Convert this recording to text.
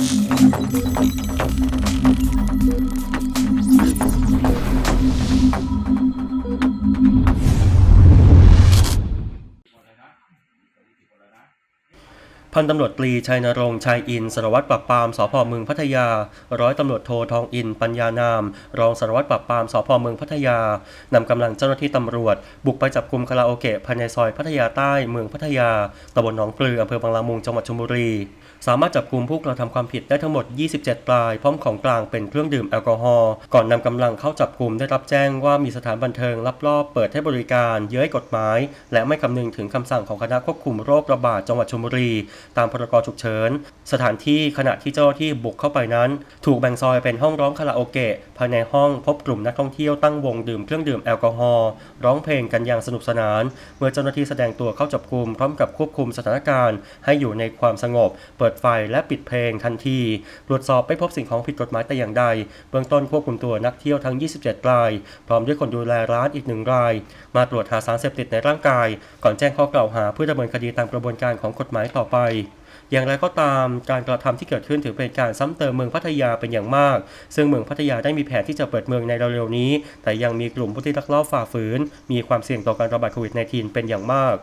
いいですね。 พันตำรวจตรีชัยนรงค์ชัยอินสารวัตรปราบปรามสพเมืองพัทยา ร้อยตำรวจโททองอินปัญญานาม รองสารวัตรปราบปรามสพเมืองพัทยานำกำลังเจ้าหน้าที่ตำรวจ บุกไปจับกลุ่มคาราโอเกะภายในซอยพัทยาใต้เมืองพัทยาตำบลหนองปลืออำเภอบางละมุงจังหวัดชลบุรี สามารถจับกลุ่มผู้กระทำความผิดได้ทั้งหมด 27 ราย พร้อมของกลางเป็นเครื่องดื่มแอลกอฮอล์ก่อนนำกำลังเข้าจับกลุ่มได้รับแจ้งว่ามีสถานบันเทิงลับลอบเปิดให้บริการ เย้ยกฎหมาย และไม่คำนึงถึงคำสั่งของคณะควบคุมโรคระบาดจังหวัดชลบุรีตามพรกฉุกเฉิน สถานที่ขณะที่เจ้าหน้าที่บุกเข้าไปนั้น ถูกแบ่งซอยเป็นห้องร้องคาราโอเกะ ภายในห้องพบกลุ่มนักท่องเที่ยวตั้งวงดื่มเครื่องดื่มแอลกอฮอล์ร้องเพลงกันอย่างสนุกสนาน เมื่อเจ้าหน้าที่แสดงตัวเข้าจับกลุ่มพร้อมกับควบคุมสถานการณ์ ให้อยู่ในความสงบ เปิดไฟและปิดเพลงทันทีตรวจสอบไม่พบสิ่งของผิดกฎหมายแต่อย่างใด เบื้องต้นควบคุมตัวนักเที่ยวทั้ง 27 ราย พร้อมด้วยคนดูแลร้านอีกหนึ่งราย มาตรวจหาสารเสพติดในร่างกาย ก่อนแจ้งข้อกล่าวหาเพื่อดำเนินคดีตามกระบวนการของกฎหมายต่อไปอย่างไรก็ตามการกระทำที่เกิดขึ้นถือเป็นการซ้ำเติมเมืองพัทยาเป็นอย่างมาก ซึ่งเมืองพัทยาได้มีแผนที่จะเปิดเมืองในเร็วๆนี้ แต่ยังมีกลุ่มผู้ที่ลักลอบฝ่าฝืน มีความเสี่ยงต่อการระบาดโควิด -19 เป็นอย่างมาก